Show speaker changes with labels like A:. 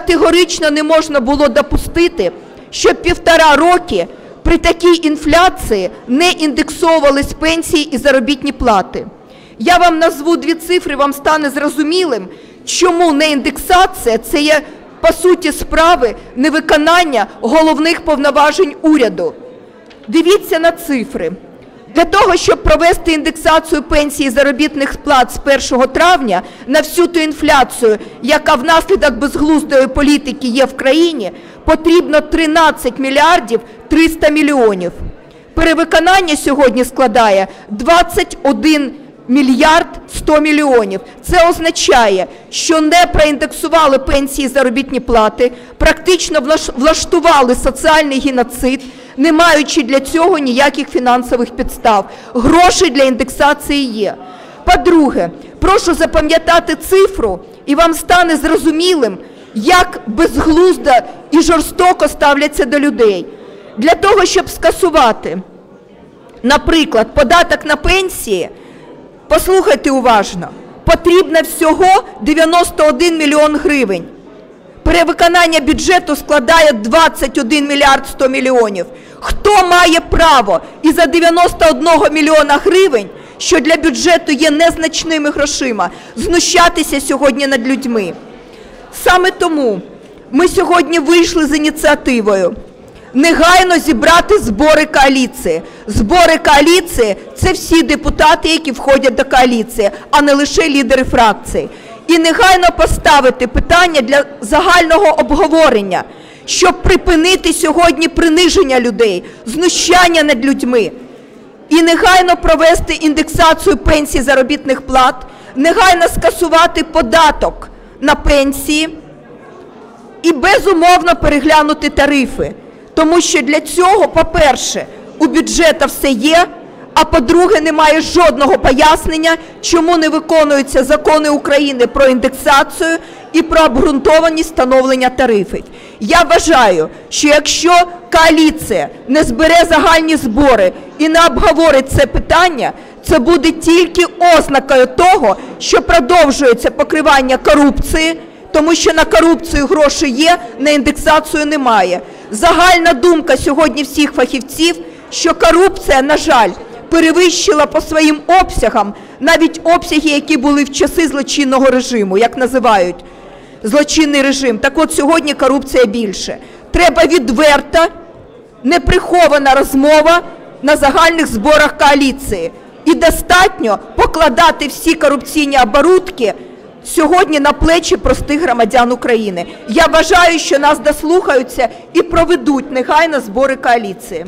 A: категорично не можна було допустити, щоб півтора роки при такій інфляції не індексовувались пенсії і заробітні плати. Я вам назву дві цифри, вам стане зрозумілим, чому не індексація це є по суті справи невиконання головних повноважень уряду. Дивіться на цифри. Для того, щоб провести індексацію пенсій і заробітних плат з 1 травня на всю ту інфляцію, яка внаслідок безглуздої політики є в країні, потрібно 13 мільярдів 300 мільйонів. Перевиконання сьогодні складає 21 мільярд 100 мільйонів. Це означає, що не проіндексували пенсії заробітні плати, практично влаш- влаштували соціальний геноцид, не маючи для цього ніяких фінансових підстав. Гроші для індексації є. По-друге, прошу запам'ятати цифру, і вам стане зрозумілим, як безглуздо і жорстоко ставляться до людей. Для того, щоб скасувати, наприклад, податок на пенсії, послухайте уважно, потрібно всього 91 мільйон гривень. Перевиконання бюджету складає 21 мільярд 100 мільйонів. Хто має право і за 91 мільйона гривень, що для бюджету є незначними грошима, знущатися сьогодні над людьми? Саме тому ми сьогодні вийшли з ініціативою негайно зібрати збори коаліції. Збори коаліції – це всі депутати, які входять до коаліції, а не лише лідери фракцій. І негайно поставити питання для загального обговорення, щоб припинити сьогодні приниження людей, знущання над людьми. І негайно провести індексацію пенсій заробітних плат, негайно скасувати податок на пенсії і безумовно переглянути тарифи. Тому що для цього, по-перше, у бюджета все є, а по-друге, немає жодного пояснення, чому не виконуються закони України про індексацію і про обґрунтованість встановлення тарифів. Я вважаю, що якщо коаліція не збере загальні збори і не обговорить це питання, це буде тільки ознакою того, що продовжується покривання корупції, тому що на корупцію гроші є, на індексацію немає. Загальна думка сьогодні всіх фахівців, що корупція, на жаль, перевищила по своїм обсягам навіть обсяги, які були в часи злочинного режиму, як називають злочинний режим. Так от сьогодні корупція більше. Треба відверта, неприхована розмова на загальних зборах коаліції. І достатньо покладати всі корупційні оборудки сьогодні на плечі простих громадян України. Я вважаю, що нас дослухаються і проведуть негайно збори коаліції.